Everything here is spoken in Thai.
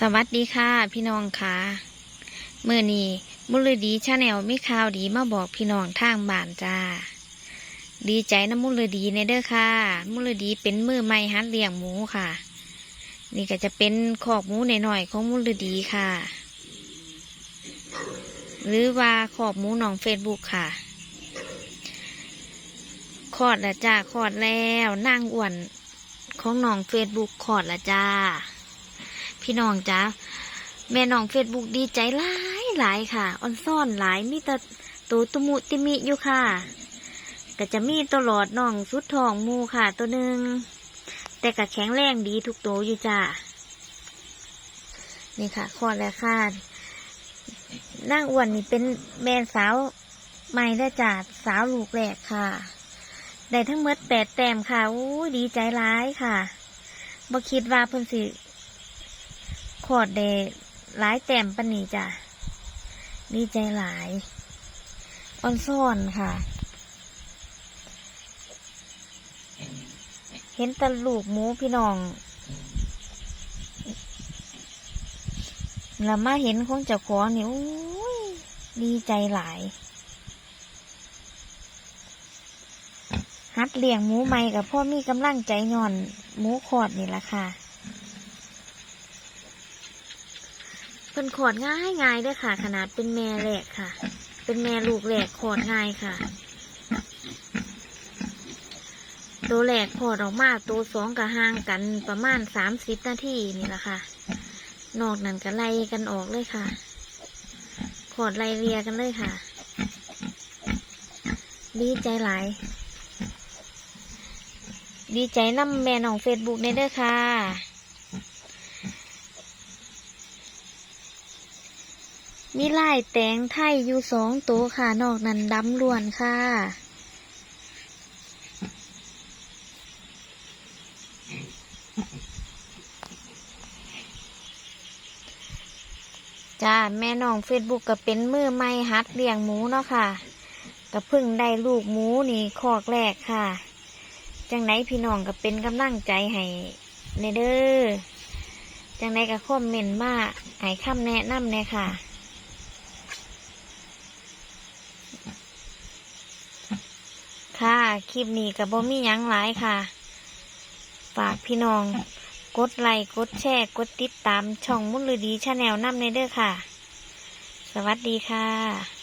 สวัสดีค่ะพี่น้องค่ะเมื่อนี้มุลดีชาแนลมีข่าวดีมาบอกพี่น้องทางบ้านจ้า ดีใจนะมุลดีในเด้อค่ะ มุลดีเป็นมือใหม่หัดเลี้ยงหมูค่ะ นี่ก็จะเป็นคอกหมูหน่อยๆของมุลดีค่ะ หรือว่าคอกหมูหนองเฟซบุ๊กค่ะคอดล้วจ้าคอดแล้วนั่งอ้วนของหนองเฟซบุ๊กคอดล้วจ้า พี่น้องจ้าแม่น้องเฟซบุ๊กดีใจหลายหลายค่ะออนซ่อนหลายมีแต่ตัวตุมุติมิอยู่ค่ะก็จะมีตลอดน้องสุดทองมูค่ะ ตัวหนึ่งแต่ก็แข็งแรงดีทุกตัวอยู่จ้านี่ค่ะคลอดแล้วค่ะนั่งอ้วนนี่เป็นแม่สาวใหม่ได้จ้าสาวลูกแรกค่ะได้ทั้งหมดแปดแต้มค่ะอู้ดีใจร้ายค่ะบ่คิดว่าเพิ่นสิ ขอดเดหลายแต้มปนนีจ้ะดีใจหลายออนซ่อนค่ะ เห็นตะลูกหมูพี่น้องแล้วมาเห็นของเจ้าของนี่โอ้ยดีใจหลาย ฮัดเลี้ยงหมูใหม่กับพ่อมีกำลังใจย่อนหมูขอดนี่แหละค่ะ เป็นขอดง่ายง่ายด้วยค่ะ ขนาดเป็นแม่แหลกค่ะ เป็นแม่ลูกแหลกขอดง่ายค่ะ ตัวแหลกขอดออกมาตัวสองกับห่างกันประมาณสามสิบนาทีนี่แหละค่ะ นอกนั้นก็ไล่กันออกเลยค่ะขอดไล่เรียกันเลยค่ะ ดีใจหลายดีใจน้ำแม่น้องเฟซบุ๊กในเด้อค่ะ มีลายแตงไทยอยู่สองตัวค่ะนอกนั้นดำล้วนค่ะ จ้า แม่น้องเฟซบุ๊กก็เป็นมือไม่ฮัดเลี้ยงหมูเนาะค่ะก็เพิ่งได้ลูกหมูนี่คอกแรกค่ะ จังไหนพี่น้องก็เป็นกำลังใจให้ในเด้อจังไหนก็คอมเมนต์มาให้คำแนะนำเนี่ยค่ะ ค่ะ คลิปนี้กับบ่มี่ยังหลายค่ะ ฝากพี่น้อง กดไลค์กดแชร์กดติดตามช่องมุลดีชาแนลน้ำในเด้อค่ะ สวัสดีค่ะ